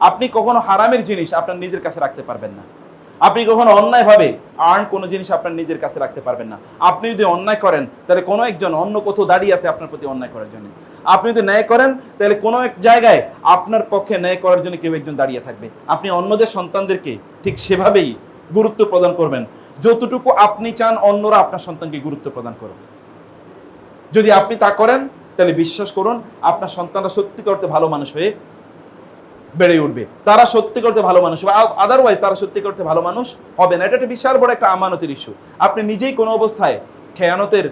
আপনি কখনো হারামের জিনিস আপনার নিজের কাছে রাখতে পারবেন না। আপনি কখনো অন্যায়ভাবে আর্ন কোনো জিনিস আপনার নিজের কাছে রাখতে পারবেন না। আপনি যদি অন্যায় করেন, তাহলে কোনো একজন অন্য কোথাও দাঁড়িয়ে আছে আপনার প্রতি অন্যায় করার জন্য। আপনি যদি ন্যায় করেন, তাহলে কোনো এক জায়গায় আপনার পক্ষে ন্যায় করার জন্য কেউ একজন দাঁড়িয়ে থাকবে। আপনি অন্যদের সন্তানদেরকে ঠিক সেভাবেই গুরুত্ব প্রদান করবেন। যতটুকু আপনি চান, অন্যরা আপনার সন্তানকে গুরুত্ব প্রদান করুন যদি আপনি তা করেন, তাহলে বিশ্বাস করুন, আপনার সন্তানরা সত্যি করতে ভালো মানুষ হয়ে বেড়ে উঠবে। তারা সত্যি করতে ভালো মানুষ হবে। আদারওয়াইজ তারা সত্যি করতে ভালো মানুষ হবে না। এটা একটা বিশাল বড় একটা আমানতের ইস্যু আপনি নিজেই কোনো অবস্থায় খেয়ানতের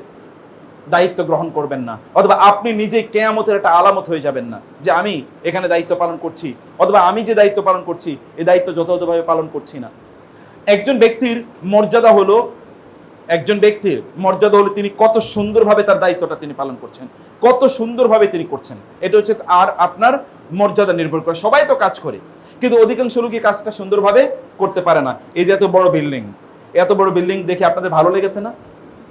দায়িত্ব গ্রহণ করবেন না। অথবা আপনি নিজেই কেয়ামতের একটা আলামত হয়ে যাবেন না যে আমি এখানে দায়িত্ব পালন করছি। অথবা আমি যে দায়িত্ব পালন করছি এই দায়িত্ব যথাযথভাবে পালন করছি না। একজন ব্যক্তির মর্যাদা হলো, একজন ব্যক্তির মর্যাদা হলো তিনি কত সুন্দরভাবে তার দায়িত্বটা তিনি পালন করছেন। কত সুন্দরভাবে তিনি করছেন। এটা হচ্ছে আর আপনার মর্যাদা নির্ভর করে। সবাই তো কাজ করে, কিন্তু অধিকাংশ লোকই কাজটা সুন্দরভাবে করতে পারে না। এই যে এত বড় বিল্ডিং এত বড় বিল্ডিং দেখে আপনাদের ভালো লেগেছে না?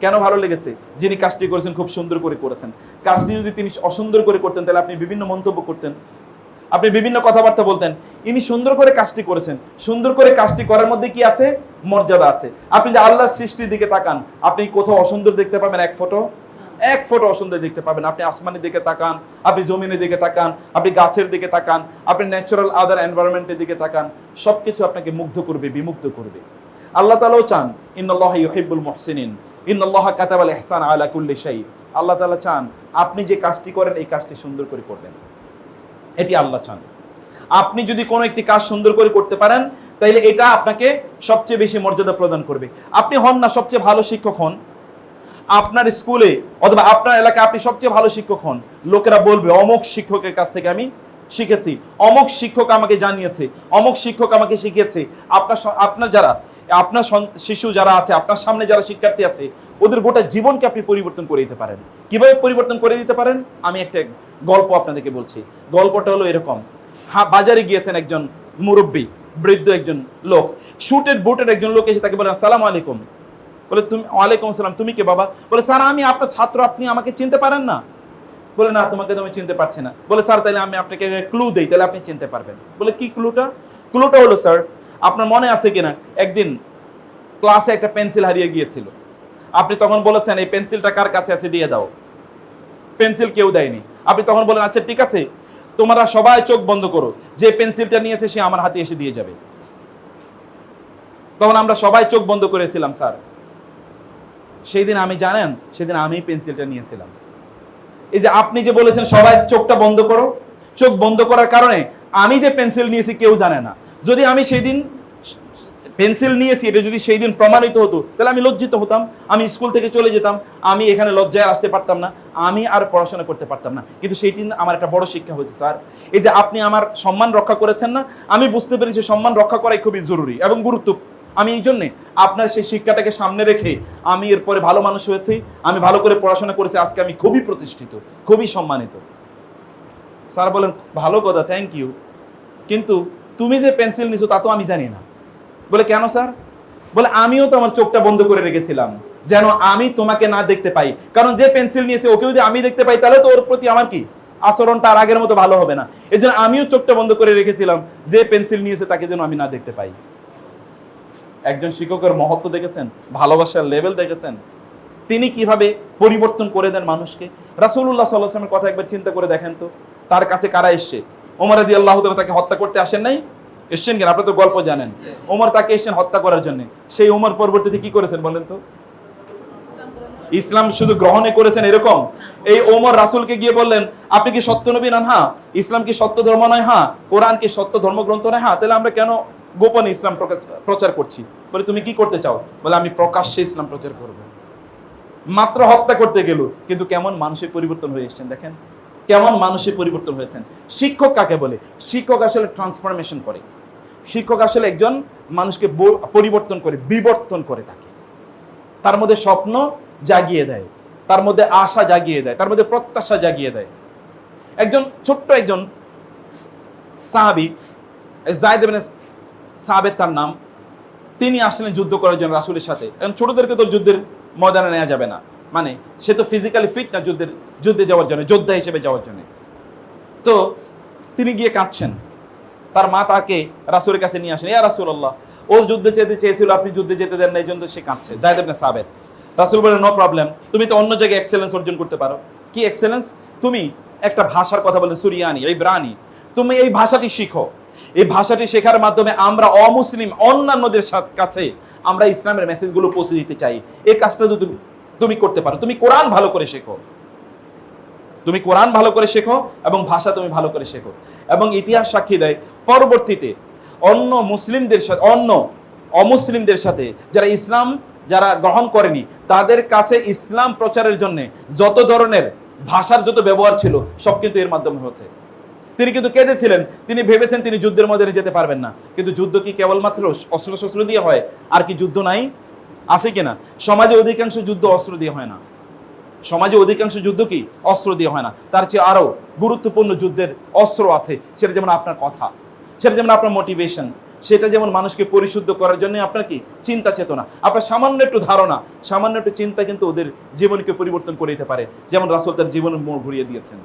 কেন ভালো লেগেছে? যিনি কাজটি করেছেন খুব সুন্দর করে করেছেন। কাজটি যদি তিনি অসুন্দর করে করতেন, তাহলে আপনি বিভিন্ন মন্তব্য করতেন। আপনি বিভিন্ন কথাবার্তা বলতেন। ইনি সুন্দর করে কাজটি করেছেন। সুন্দর করে কাজটি করার মধ্যে কি আছে? মর্যাদা আছে। আপনি যে আল্লাহর সৃষ্টির দিকে তাকান, আপনি কোথাও অসুন্দর দেখতে পাবেন এক ফটো। এক ফটো অসুন্দর দেখতে পাবেন। আপনি আসমানের দিকে তাকান, আপনি জমিনের দিকে তাকান, আপনি গাছের দিকে তাকান, আপনি ন্যাচারাল আদার এনভায়রনমেন্টের দিকে তাকান, সবকিছু আপনাকে মুগ্ধ করবে, বিমুগ্ধ করবে। আল্লাহ তালাও চান ইন্নআল্লাহ ইউহিব্বুল মুহসিনিন ইন্নআল্লাহ কাতাবাল ইহসান আলা কুল্লি শাই আল্লাহ তাআলা চান, আপনি যে কাজটি করেন, এই কাজটি সুন্দর করে করবেন। এটি আল্লাহ চান। আপনি যদি কোনো একটি কাজ সুন্দর করে করতে পারেন, তাইলে এটা আপনাকে সবচেয়ে বেশি মর্যাদা প্রদান করবে। আপনি হন না সবচেয়ে ভালো শিক্ষক হন আপনার স্কুলে অথবা আপনার এলাকায় আপনি সবচেয়ে ভালো শিক্ষক হন। লোকেরা বলবে অমুক শিক্ষকের কাছ থেকে আমি শিখেছি। অমুক শিক্ষক আমাকে জানিয়েছে। অমুক শিক্ষক আমাকে শিখিয়েছে। আপনার আপনার যারা, আপনার শিশু যারা আছে, আপনার সামনে যারা শিক্ষার্থী আছে, ওদের গোটা জীবনকে আপনি পরিবর্তন করে দিতে পারেন। কীভাবে পরিবর্তন করে দিতে পারেন? আমি একটা গল্প আপনাদেরকে বলছি। গল্পটা হলো এরকম। হ্যাঁ বাজারে গিয়েছেন একজন মুরব্বী, বৃদ্ধ একজন লোক। শুটেড বুটের একজন লোক এসে তাকে বলেন আসসালামু আলাইকুম। বলে, তুমি, ওয়ালাইকুম আসসালাম, তুমি কে বাবা? বলে, স্যার, আমি আপনার ছাত্র, আপনি আমাকে চিনতে পারেন না? বলে, না, তোমাকে তো আমি চিনতে পারছি না। বলে, স্যার, তাহলে আমি আপনাকে ক্লু দিই, তাহলে আপনি চিনতে পারবেন। বলে, কি ক্লুটা ক্লুটা হলো, স্যার, আপনার মনে আছে কিনা? একদিন ক্লাসে একটা পেন্সিল হারিয়ে গিয়েছিল। আপনি তখন বলেছেন, এই পেন্সিলটা কার কাছে আছে, দিয়ে দাও। পেন্সিল কেউ দেয়নি। আপনি তখন বলেন আচ্ছা ঠিক আছে, তোমরা সবাই চোখ বন্ধ করো। যে পেন্সিলটা নিয়েছে, সে আমার হাতে এসে দিয়ে যাবে। তখন আমরা সবাই চোখ বন্ধ করেছিলাম, স্যার। সেই দিন আমি, জানেন? সেদিন আমি পেন্সিলটা নিয়েছিলাম। এই যে আপনি যে বলেছেন, সবাই চোখটা বন্ধ করো, চোখ বন্ধ করার কারণে আমি যে পেন্সিল নিয়েছি কেউ জানে না। যদি আমি সেই দিন পেন্সিল নিয়েছি, এটা যদি সেই দিন প্রমাণিত হতো, তাহলে আমি লজ্জিত হতাম, আমি স্কুল থেকে চলে যেতাম, আমি এখানে লজ্জায় আসতে পারতাম না, আমি আর পড়াশোনা করতে পারতাম না। কিন্তু সেই দিন আমার একটা বড় শিক্ষা হয়েছে, স্যার। এই যে আপনি আমার সম্মান রক্ষা করেছেন না, আমি বুঝতে পেরেছি সম্মান রক্ষা করাই খুবই জরুরি এবং গুরুত্ব আমি এই জন্যে আপনার সেই শিক্ষাটাকে সামনে রেখে আমি এরপরে ভালো মানুষ হয়েছি, আমি ভালো করে পড়াশোনা করেছি, আজকে আমি খুবই প্রতিষ্ঠিত, খুবই সম্মানিত। স্যার বলেন, ভালো কথা থ্যাংক ইউ কিন্তু তুমি যে পেন্সিল নিছো তা তো আমি জানি না। বলে, কেন স্যার? বলে, আমিও তো আমার চোখটা বন্ধ করে রেখেছিলাম, যেন আমি তোমাকে না দেখতে পাই। কারণ যে পেন্সিল নিয়েছে ওকে যদি আমি দেখতে পাই, তাহলে তো ওর প্রতি আমার কি? আচরণটা আর আগের মতো ভালো হবে না। এই জন্য আমিও চোখটা বন্ধ করে রেখেছিলাম, যে পেন্সিল নিয়েছে তাকে যেন আমি না দেখতে পাই। একজন শিক্ষকের মহত্ব দেখেছেন, ভালোবাসার লেভেল দেখেছেন। তিনি কীভাবে পরিবর্তন করে দেন মানুষকে? রাসূলুল্লাহ সাল্লাহ আসলামের কথা একবার চিন্তা করে দেখেন তো, তার কাছে কারা এসছে? ওমর আদি আল্লাহ তাকে হত্যা করতে আসেন নাই? এসছেন কেন? আপনি তো গল্প জানেন। ওমর তাকে এসছেন হত্যা করার জন্য। সেই ওমর পরবর্তীতে কি করেছেন বলেন তো? ইসলাম শুধু গ্রহণে করেছেন এরকম? এই ওমর রাসূলকে গিয়ে বললেন, আপনি কি সত্য নবী নন হ্যাঁ। ইসলাম কি সত্য ধর্ম নয়? হ্যাঁ। কোরআন কি সত্য ধর্মগ্রন্থ নয়? হ্যাঁ। তাহলে আমরা কেন গোপনে ইসলাম প্রচার করছি। বলে, তুমি কি করতে চাও? বলে, আমি প্রকাশ্যে ইসলাম প্রচার করব। মাত্র হত্যা করতে গেল, কিন্তু কেমন মানুষের পরিবর্তন হয়ে এসেছেন দেখেন? কেমন মানুষের পরিবর্তন হয়েছেন শিক্ষক কাকে বলে? শিক্ষক আসলে ট্রান্সফরমেশন করে। শিক্ষক আসলে একজন মানুষকে পরিবর্তন করে, বিবর্তন করে তাকে তার মধ্যে স্বপ্ন জাগিয়ে দেয়, তার মধ্যে আশা জাগিয়ে দেয়, তার মধ্যে প্রত্যাশা জাগিয়ে দেয়। একজন ছোট্ট একজন সাহাবি, জায়দ সাহাবের তার নাম। তিনি আসলেন যুদ্ধ করার জন্য রাসূলের সাথে। কারণ ছোটদেরকে তো যুদ্ধের ময়দানে নেওয়া যাবে না। মানে সে তো ফিজিক্যালি ফিট না যুদ্ধের, যুদ্ধে যাওয়ার জন্য, যোদ্ধা হিসেবে যাওয়ার জন্য। তো তিনি গিয়ে কাঁদছেন। তার মা তাকে রাসুলের কাছে নিয়ে আসেন, ইয়া রাসূলুল্লাহ, ও যুদ্ধে যেতে চেয়েছিল, আপনি যুদ্ধে যেতে দেন না। এই জন্য সে কাঁদছে। জায়দ ইবনে সাবেত। রাসূল বলেন নো প্রবলেম তুমি তো অন্য জায়গায় এক্সেলেন্স অর্জন করতে পারো। কি এক্সেলেন্স তুমি একটা ভাষার কথা বলেন, সুরিয়ানি ইব্রানি তুমি এই ভাষাটি শিখো। এই ভাষাটি শেখার মাধ্যমে আমরা অমুসলিম, অন্যান্যদের কাছে আমরা ইসলামের মেসেজগুলো পৌঁছে দিতে চাই। এই কাজটা তুমি তুমি করতে পারো। তুমি কোরআন ভালো করে শেখো। তুমি কোরআন ভালো করে শেখো এবং ভাষা তুমি ভালো করে শেখো। এবং ইতিহাস সাক্ষী দেয়, পরবর্তীতে অন্য মুসলিমদের সাথে অন্য অমুসলিমদের সাথে যারা ইসলাম যারা গ্রহণ করেনি, তাদের কাছে ইসলাম প্রচারের জন্য যত ধরনের ভাষার যত ব্যবহার ছিল, সব কিন্তু এর মাধ্যমে হচ্ছে তিনি কিন্তু কেঁদেছিলেন। তিনি ভেবেছেন তিনি যুদ্ধের মধ্যে যেতে পারবেন না। কিন্তু যুদ্ধ কি কেবলমাত্র অস্ত্র শস্ত্র দিয়ে হয়? আর কি যুদ্ধ নাই? আছে কিনা সমাজে অধিকাংশ যুদ্ধ অস্ত্র দিয়ে হয় না। সমাজে অধিকাংশ যুদ্ধ কি? অস্ত্র দিয়ে হয় না। তার চেয়ে আরও গুরুত্বপূর্ণ যুদ্ধের অস্ত্র আছে। সেটা যেমন আপনার কথা, সেটা যেমন আপনার মোটিভেশন সেটা যেমন মানুষকে পরিশুদ্ধ করার জন্য আপনার কি? চিন্তা চেতনা। আপনার সামান্য একটু ধারণা, সামান্য একটু চিন্তা কিন্তু ওদের জীবনকে পরিবর্তন করে দিতে পারে। যেমন রাসুল তার জীবনের মোড় ঘুরিয়ে দিয়েছেন।